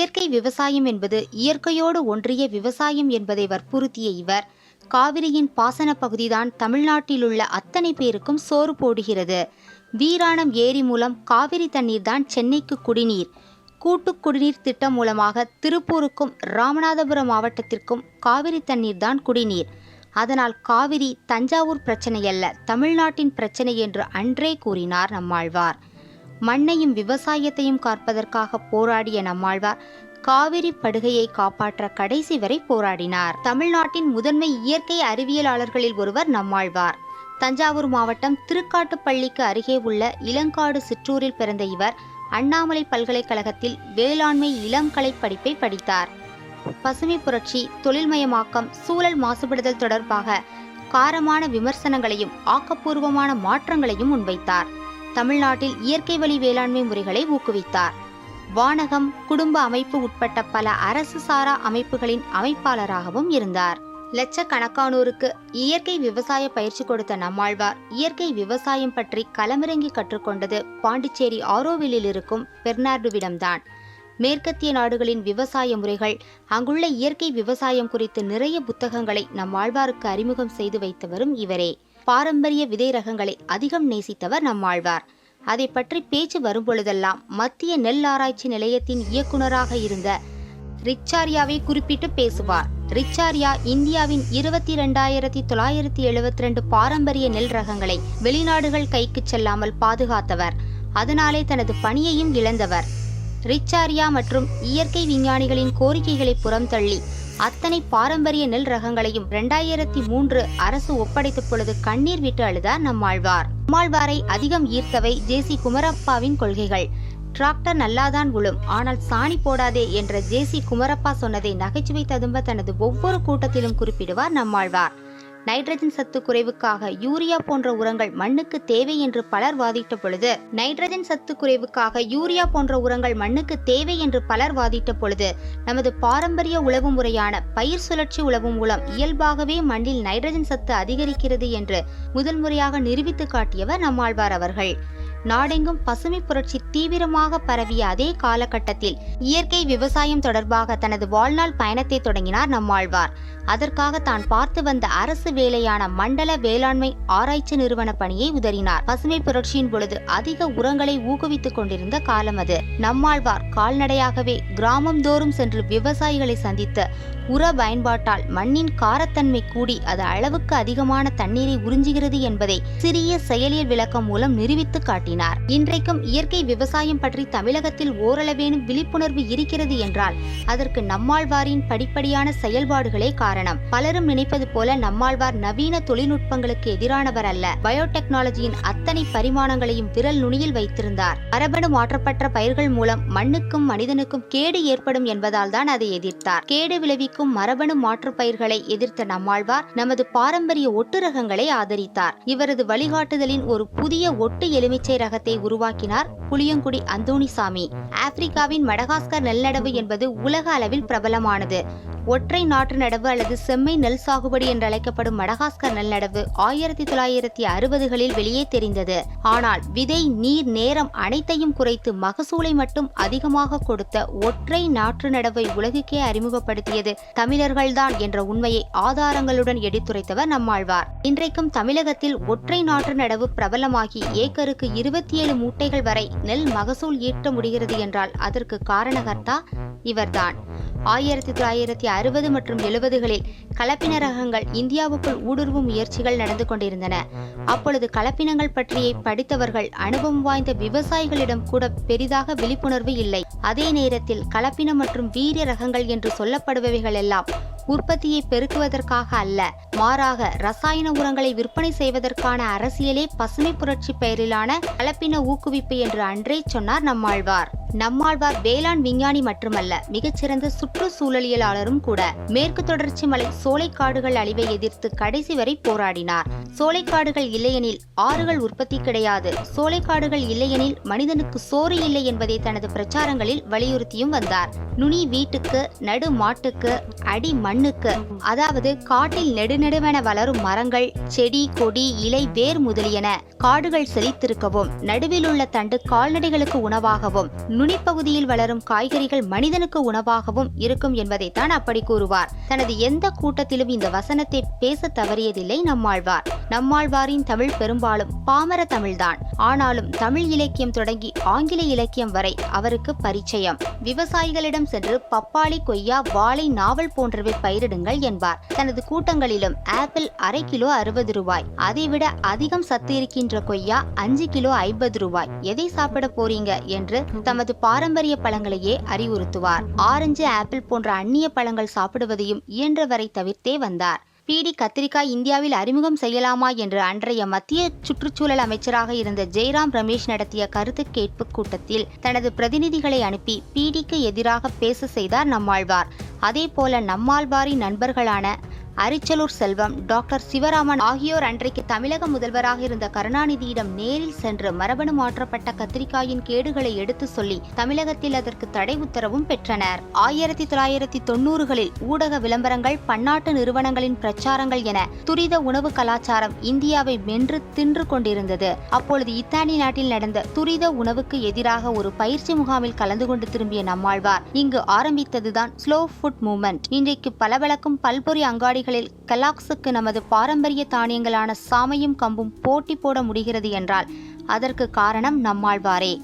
இயற்கை விவசாயம் என்பது இயற்கையோடு ஒன்றிய விவசாயம் என்பதை வற்புறுத்திய இவர் காவிரியின் பாசன பகுதிதான் தமிழ்நாட்டிலுள்ள அத்தனை பேருக்கும் சோறு போடுகிறது. வீராணம் ஏரி மூலம் காவிரி தண்ணீர் தான் சென்னைக்கு குடிநீர். கூட்டு குடிநீர் திட்டம் மூலமாக திருப்பூருக்கும் ராமநாதபுரம் மாவட்டத்திற்கும் காவிரி தண்ணீர் தான் குடிநீர். அதனால் காவிரி தஞ்சாவூர் பிரச்சனை அல்ல தமிழ்நாட்டின் பிரச்சனை என்று அன்றே கூறினார் நம்மாழ்வார். மண்ணையும் விவசாயத்தையும் காப்பதற்காக போராடிய நம்மாழ்வார் காவிரி படுகையை காப்பாற்ற கடைசி வரை போராடினார். தமிழ்நாட்டின் முதன்மை இயற்கை அறிவியலாளர்களில் ஒருவர் நம்மாழ்வார். தஞ்சாவூர் மாவட்டம் திருக்காட்டுப்பள்ளிக்கு அருகே உள்ள இளங்காடு சிற்றூரில் பிறந்த இவர் அண்ணாமலை பல்கலைக்கழகத்தில் வேளாண்மை இளங்கலை படிப்பை படித்தார். பசுமை புரட்சி தொழில்மயமாக்கம் சூழல் மாசுபடுதல் தொடர்பாக காரமான விமர்சனங்களையும் ஆக்கப்பூர்வமான மாற்றங்களையும் முன்வைத்தார். தமிழ்நாட்டில் இயற்கை வழி வேளாண்மை முறைகளை ஊக்குவித்தார். வானகம் குடும்ப அமைப்பு உட்பட்ட பல அரசு சாரா அமைப்புகளின் அமைப்பாளராகவும் இருந்தார். லட்சக்கணக்கானோருக்கு இயற்கை விவசாய பயிற்சி கொடுத்த நம்மாழ்வார் இயற்கை விவசாயம் பற்றி களமிறங்கி கற்றுக்கொண்டது பாண்டிச்சேரி ஆரோவிலில் இருக்கும் பெர்னார்டுவிடம்தான். மேற்கத்திய நாடுகளின் விவசாய முறைகள் அங்குள்ள இயற்கை விவசாயம் குறித்து நிறைய புத்தகங்களை நம்மாழ்வாருக்கு அறிமுகம் செய்து வைத்தவரும் இவரே. பாரம்பரிய விதை ரகங்களை அதிகம் நேசித்தவர் நம்மாழ்வார் அதை பற்றி பேச்சு வரும்பொழுதெல்லாம் மத்திய நெல் ஆராய்ச்சி நிலையத்தின் இயக்குனராக இருந்த ரிச்சாரியாவை குறிப்பிட்டு பேசுவார். ரிச்சாரியா இந்தியாவின் இருபத்தி ரெண்டாயிரத்தி தொள்ளாயிரத்தி எழுபத்தி ரெண்டு பாரம்பரிய நெல் ரகங்களை வெளிநாடுகள் கைக்கு செல்லாமல் பாதுகாத்தவர். அதனாலே தனது பணியையும் இழந்தவர். ரிச்சாரியா மற்றும் இயற்கை விஞ்ஞானிகளின் கோரிக்கைகளை புறம் தள்ளி அத்தனை பாரம்பரிய நெல் ரகங்களையும் இரண்டாயிரத்தி மூன்று அரசு ஒப்படைத்த பொழுது கண்ணீர் விட்டு அழுதார் நம்மாழ்வார் நம்மாழ்வாரை அதிகம் ஈர்த்தவை ஜேசி குமரப்பாவின் கொள்கைகள். டிராக்டர் நல்லாதான் உழும் ஆனால் சாணி போடாதே என்ற ஜேசி குமரப்பா சொன்னதை நகைச்சுவை ததும்ப தனது ஒவ்வொரு கூட்டத்திலும் குறிப்பிடுவார் நம்மாழ்வார் நைட்ரஜன் சத்து குறைவுக்காக யூரியா போன்ற உரங்கள் மண்ணுக்கு தேவை என்று பலர் வாதிட்ட பொழுது நைட்ரஜன் சத்து குறைவுக்காக யூரியா போன்ற உரங்கள் மண்ணுக்கு தேவை என்று பலர் வாதிட்ட பொழுது நமது பாரம்பரிய உழவு முறையான பயிர் சுழற்சி உழவு மூலம் இயல்பாகவே மண்ணில் நைட்ரஜன் சத்து அதிகரிக்கிறது என்று முதல் முறையாக நிரூபித்து காட்டியவர் நம்மாழ்வார் அவர்கள். நாடெங்கும் பசுமை புரட்சி தீவிரமாக பரவிய அதே காலகட்டத்தில் இயற்கை விவசாயம் தொடர்பாக தனது வாழ்நாள் பயணத்தை தொடங்கினார் நம்மாழ்வார். அதற்காக தான் பார்த்து வந்த அரசு வேலையான மண்டல வேளாண்மை ஆராய்ச்சி நிறுவன பணியை உதறினார். பசுமை புரட்சியின் பொழுது அதிக உரங்களை ஊக்குவித்துக் கொண்டிருந்த காலம் அது. நம்மாழ்வார் கால்நடையாகவே கிராமம் தோறும் சென்று விவசாயிகளை சந்தித்து உர பயன்பாட்டால் மண்ணின் காரத்தன்மை கூடி அது அளவுக்கு அதிகமான தண்ணீரை உறிஞ்சுகிறது என்பதை சிறிய செயலியல் விளக்கம் மூலம் நிரூபித்து காட்டினார். இன்றைக்கும் இயற்கை விவசாயம் பற்றி தமிழகத்தில் ஓரளவேனும் விழிப்புணர்வு இருக்கிறது என்றால் அதற்கு நம்மாழ்வாரின் படிப்படியான செயல்பாடுகளே காரணம். பலரும் நினைப்பது போல நம்மாழ்வார் நவீன தொழில்நுட்பங்களுக்கு எதிரானவர் அல்ல. பயோடெக்னாலஜியின் அத்தனை பரிமாணங்களையும் விரல் நுனியில் வைத்திருந்தார். மரபணு மாற்றப்பட்ட பயிர்கள் மூலம் மண்ணுக்கும் மனிதனுக்கும் கேடு ஏற்படும் என்பதால் தான் அதை எதிர்த்தார். கேடு விளைவிக்கும் மரபணு மாற்று பயிர்களை எதிர்த்த நம்மாழ்வார் நமது பாரம்பரிய ஒட்டு ரகங்களை ஆதரித்தார். இவரது வழிகாட்டுதலின் ஒரு புதிய ஒட்டு எலுமிச்சை ரகத்தை உருவாக்கினார் புளியங்குடி அந்தோணிசாமி. ஆப்பிரிக்காவின் மடகாஸ்கர் நெல்நடவு என்பது உலக அளவில் பிரபலமானது. ஒற்றை நாற்று நடவு அல்லது செம்மை நெல் சாகுபடி என்று அழைக்கப்படும் மடகாஸ்கர் நெல் நடவு ஆயிரத்தி தொள்ளாயிரத்தி அறுபதுகளில் வெளியே தெரிந்தது. ஆனால் விதை நீர் நேரம் அனைத்தையும் குறைத்து மகசூலை மட்டும் அதிகமாக கொடுத்த ஒற்றை நாற்று நடவை உலகுக்கே அறிமுகப்படுத்தியது தமிழர்கள்தான் என்ற உண்மையை ஆதாரங்களுடன் எடுத்துரைத்தவர் நம்மாழ்வார். இன்றைக்கும் தமிழகத்தில் ஒற்றை நாற்று நடவு பிரபலமாகி ஏக்கருக்கு இருபத்தி ஏழு மூட்டைகள் வரை நெல் மகசூல் ஈட்ட முடிகிறது என்றால் அதற்கு காரணகர்த்தா இவர்தான். ஆயிரத்தி தொள்ளாயிரத்தி அறுபது மற்றும் எழுபதுகளில் கலப்பின ரகங்கள் இந்தியாவுக்குள் ஊடுருவும் முயற்சிகள் நடந்து கொண்டிருந்தன. அப்பொழுது கலப்பினங்கள் பற்றிய படித்தவர்கள் அனுபவம் வாய்ந்த விவசாயிகளிடம் கூட பெரிதாக விழிப்புணர்வு இல்லை. அதே நேரத்தில் கலப்பினம் மற்றும் வீரிய ரகங்கள் என்று சொல்லப்படுபவைகள் எல்லாம் உற்பத்தியை பெருக்குவதற்காக அல்ல மாறாக ரசாயன உரங்களை விற்பனை செய்வதற்கான அரசியலே பசுமை புரட்சி பெயரிலான கலப்பின ஊக்குவிப்பு என்று அன்றே சொன்னார் நம்மாழ்வார். நம்மாழ்வார் வேளாண் விஞ்ஞானி மட்டுமல்ல மிகச்சிறந்த சுற்றுச்சூழலியலாளரும் கூட. மேற்கு தொடர்ச்சி மலை சோலைக்காடுகள் அழிவை எதிர்த்து கடைசி வரை போராடினார். சோலைக்காடுகள் இல்லையெனில் ஆறுகள் உற்பத்தி கிடையாது. சோலைக்காடுகள் இல்லையெனில் மனிதனுக்கு சோறு இல்லை என்பதை தனது பிரச்சாரங்களில் வலியுறுத்தியும் வந்தார். நுனி வீட்டுக்கு நடு மாட்டுக்கு அடி மண்ணுக்கு அதாவது காட்டில் நெடுநெடுவென வளரும் மரங்கள் செடி கொடி இலை வேர் முதலியன காடுகள் செழித்திருக்கவும் நடுவில் உள்ள தண்டு கால்நடைகளுக்கு உணவாகவும் நுனிப்பகுதியில் வளரும் காய்கறிகள் மனிதனுக்கு உணவாகவும் இருக்கும் என்பதைத்தான் அப்படி கூறுவார். தனது எந்த கூட்டத்திலும் இந்த வசனத்தை பேச தவறியதில்லை நம்மாழ்வார். நம்மாழ்வாரின் தமிழ் பெரும்பாலும் பாமர தமிழ்தான். ஆனாலும் தமிழ் இலக்கியம் தொடங்கி ஆங்கில இலக்கியம் வரை அவருக்கு பரிச்சயம். விவசாயிகளிடம் சென்று பப்பாளி கொய்யா வாழை நாவல் போன்றவை பயிரிடுங்கள் என்பார். தனது கூட்டங்களிலும் ஆப்பிள் அரை கிலோ அறுபது ரூபாய் அதைவிட அதிகம் சத்து இருக்கின்ற கொய்யா அஞ்சு கிலோ ஐம்பது ரூபாய். எதை சாப்பிட போறீங்க? என்று தமது பாரம்பரிய பழங்களையே அறிவுறுத்துவார். ஆரஞ்சு ஆப்பிள் போன்ற அந்நிய பழங்கள் சாப்பிடுவதையும் இயன்றவரை தவிர்த்தே வந்தார். பீடி கத்திரிக்காய் இந்தியாவில் அறிமுகம் செய்யலாமா என்று அன்றைய மத்திய சுற்றுச்சூழல் அமைச்சராக இருந்த ஜெய்ராம் ரமேஷ் நடத்திய கருத்து கேட்பு கூட்டத்தில் தனது பிரதிநிதிகளை அனுப்பி பீடிக்கு எதிராக பேச செய்தார் நம்மாழ்வார். அதே போல நம்மாழ்வாரின் நண்பர்களான அரிச்சலூர் செல்வம். டாக்டர் சிவராமன் ஆகியோர் அன்றைக்கு தமிழக முதல்வராக இருந்த கருணாநிதியிடம் நேரில் சென்று மரபணு மாற்றப்பட்ட கத்திரிக்காயின் கேடுகளை எடுத்து சொல்லி தமிழகத்தில் அதற்கு தடை உத்தரவும் பெற்றனர். ஆயிரத்தி தொள்ளாயிரத்தி தொண்ணூறுகளில் ஊடக விளம்பரங்கள் பன்னாட்டு நிறுவனங்களின் பிரச்சாரங்கள் என துரித உணவு கலாச்சாரம் இந்தியாவை வென்று தின்று கொண்டிருந்தது. அப்பொழுது இத்தாலி நாட்டில் நடந்த துரித உணவுக்கு எதிராக ஒரு பயிற்சி முகாமில் கலந்து கொண்டு திரும்பிய நம்மாழ்வார் இங்கு ஆரம்பித்ததுதான் ஸ்லோ ஃபுட் மூமெண்ட். இன்றைக்கு பளபளக்கும் பல்பொரி அங்காடிகளில் கெலாக்ஸுக்கு நமது பாரம்பரிய தானியங்களான சாமையும் கம்பும் போட்டி போட முடிகிறது என்றால் அதற்கு காரணம் நம்மாழ்வாரே.